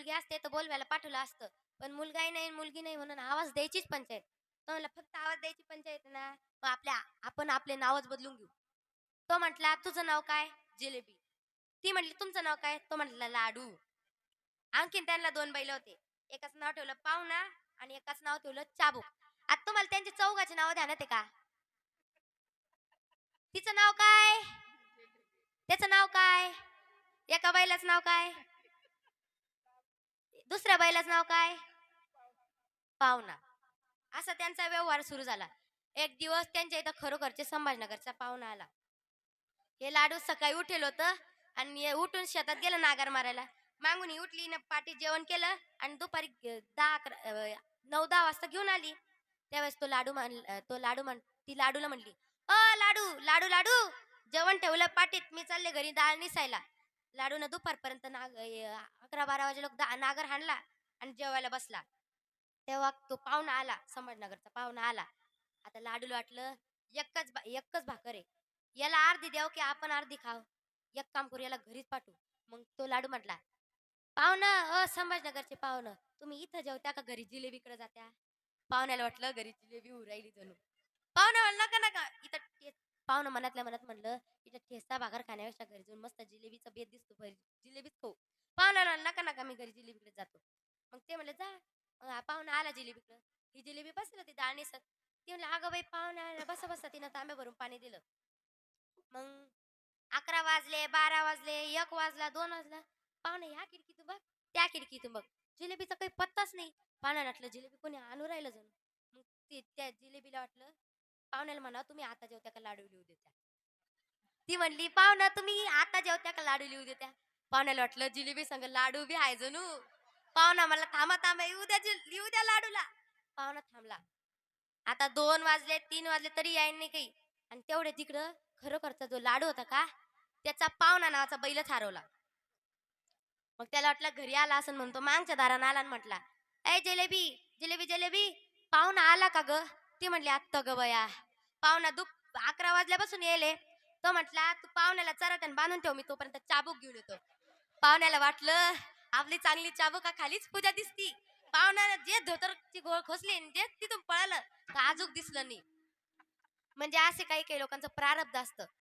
मुलगी असते तर बोलवायला पाठवलं असतं. पण मुलगाही नाही मुलगी नाही म्हणून आवाज द्यायचीच पंचायत. तो म्हणला फक्त आवाज द्यायची पंचायत ना मग आपल्या आपण आपले नावच बदलून घेऊ. तो म्हटला तुझं नाव काय? जिलेबी. ती म्हटली तुमचं नाव काय? तो म्हटला लाडू. आणखीन त्यांना दोन बैल होते. एकाच नाव ठेवलं पाहुणा आणि एकाच नाव ठेवलं चाबूक. आता तुम्हाला त्यांची चौघाची नाव ध्यानात आहे का? तिचं नाव काय? त्याचं नाव काय? एका बैलाचं नाव काय? दुसऱ्या बैलाचं नाव काय? पाहुणा. असा त्यांचा व्यवहार सुरू झाला. एक दिवस त्यांच्या इथं खरोखरचे संभाजीनगरचा पाहुणा आला. हे लाडू सकाळी उठेल होतं आणि उठून शेतात गेलं नागर मारायला. मागून उठली ना पाठी जेवण केलं आणि दुपारी दहा अकरा नऊ दहा वाजता घेऊन आली. त्यावेळेस तो लाडू म्हण तो लाडू म्हण ती लाडूला म्हणली अ लाडू लाडू लाडू जेवण ठेवलं पाठीत मी चालले घरी डाळ निसायला. लाडून दुपारपर्यंत नाग अकरा बारा वाजे लोक नागर हाणला आणि जेवायला बसला. तेव्हा तो पाहुणा आला संभाजनगरचा पाहुणा आला. आता लाडूला वाटलं एकच एकच भाकर आहे. याला अर्धी द्याव की आपण अर्धी खाव? एक काम करू याला घरीच पाठवू. मग तो लाडू म्हटला पाहुणं अ संभाजनगरचे पाहुणं तुम्ही इथं जेवत्या का घरी जिलेबीकडे जात्या पाहुण्याला वाटलं घरी जिलेबी उरायली जणू. पाहुणा म्हणलं का नका इथं पाहुणं मनातल्या मनात म्हणलं इथं ठेसा भाकर खाण्यापेक्षा घरी जाऊन मस्त जिलेबीचा बेत दिसतो घरी जिलेबीच खाऊ. पाहुणा नका नका मी घरी जिलेबीकडे जातो. मग ते म्हणले जा. पाहुणा आला जिलेबीकडे. ही जिलेबी बसलं होती डाळ नेसत ती म्हणलं अगं बाई पाहुणा आला. बसा बसा तिनं तांब्या भरून पाणी दिलं. मग अकरा वाजले बारा वाजले एक वाजला दोन वाजला. पाहुणे ह्या खिडकीतून बघ त्या खिडकीतून बघ जिलेबीचा काही पत्ताच नाही. पाहुण्याला वाटलं जिलेबी कोणी आणू राहिलं जणू? मग ते त्या जिलेबीला वाटलं पाहुण्याला म्हणा तुम्ही आता जेवत्या का लाडू लिहू देत्या? ती म्हणली पाहुणा तुम्ही आता जेवत्या का लाडू लिहू देत्या? पाहुण्याला वाटलं जिलेबी संग लाडू बी आहे जणू. पाहुणा मला थांबा थांबा येऊ द्या लिहू द्या लाडूला. पाहुणा थांबला. आता दोन वाजले तीन वाजले तरी यायन नाही काही. आणि तेवढे तिकडं खरोखरचा जो लाडू होता का त्याचा पाहुणा नावाचा बैलच हरवला. मग त्याला वाटलं घरी आला असं म्हणतो मागच्या दारानं आला आणि म्हटला ए जिलेबी जिलेबी जिलेबी पाहुणा आला का ग ती म्हटली आत्ता ग बया पाहुणा दुख अकरा वाजल्यापासून येले तो म्हटला तू पाहुण्याला चराट्यान बांधून ठेव मी तोपर्यंत चाबूक घेऊन येतो. पाहुण्याला वाटलं आपली चांगली चाबुका खालीच पूजा दिसती? पाहुण्याला जे धोतरची घोळ खोसली आणि जे तिथून पळालं तर आजूक दिसलं नाही. म्हणजे असे काही काही लोकांचं प्रारब्ध असतं.